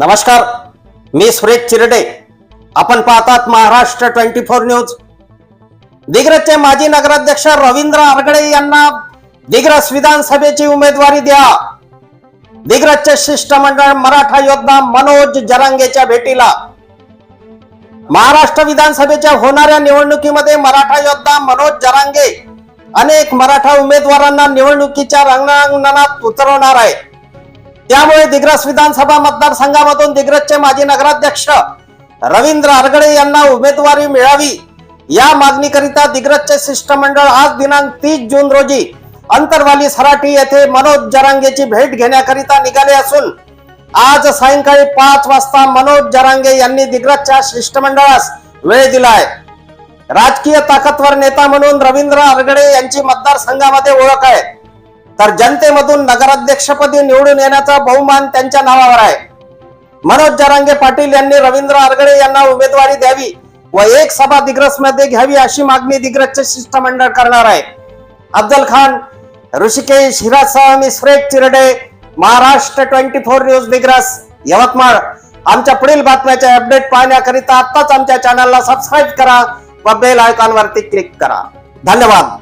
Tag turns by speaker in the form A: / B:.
A: नमस्कार मी सुरेश चिरडे. आपण पाहतात महाराष्ट्र ट्वेंटी फोर न्यूज. दिग्रजचे माजी नगराध्यक्ष रवींद्र आरगडे यांना दिग्रस विधानसभेची उमेदवारी द्या. दिग्रजचे शिष्टमंडळ मराठा योद्धा मनोज जरांगेच्या भेटीला. महाराष्ट्र विधानसभेच्या होणाऱ्या निवडणुकीमध्ये मराठा योद्धा मनोज जरांगे अनेक मराठा उमेदवारांना निवडणुकीच्या रंगणांगणात उतरवणार आहे त्यामुळे दिग्रस विधानसभा मतदारसंघामधून दिग्रसचे माजी नगराध्यक्ष रवींद्र आरगडे यांना उमेदवारी मिळावी. या मागणीकरिता दिग्रसचे शिष्टमंडळ आज दिनांक तीस जून रोजी अंतरवाली सराटी येथे मनोज जरांगेची भेट घेण्याकरिता निघाले असून आज सायंकाळी पाच वाजता मनोज जरांगे यांनी दिग्रसच्या शिष्टमंडळास वेळ दिलाय. राजकीय ताकदवर नेता म्हणून रवींद्र आरगडे यांची मतदारसंघामध्ये ओळख आहे. तर जनतेमधून नगराध्यक्षपदी निवडून येण्याचा बहुमान त्यांच्या नावावर आहे. मनोज जरांगे पाटील यांनी रवींद्र आरगडे यांना उमेदवारी द्यावी व एक सभा दिग्रसमध्ये घ्यावी अशी मागणी दिग्रसचे शिष्टमंडळ करणार आहे. अफजल खान ऋषिकेश हिरासह मी Suresh Chirade Maharashtra twenty four news Digras Yavatmal. आमच्या पुढील बातम्याचे अपडेट पाहण्याकरिता आत्ताच आमच्या चॅनलला सबस्क्राईब करा व बेल आयकॉनवरती क्लिक करा. धन्यवाद.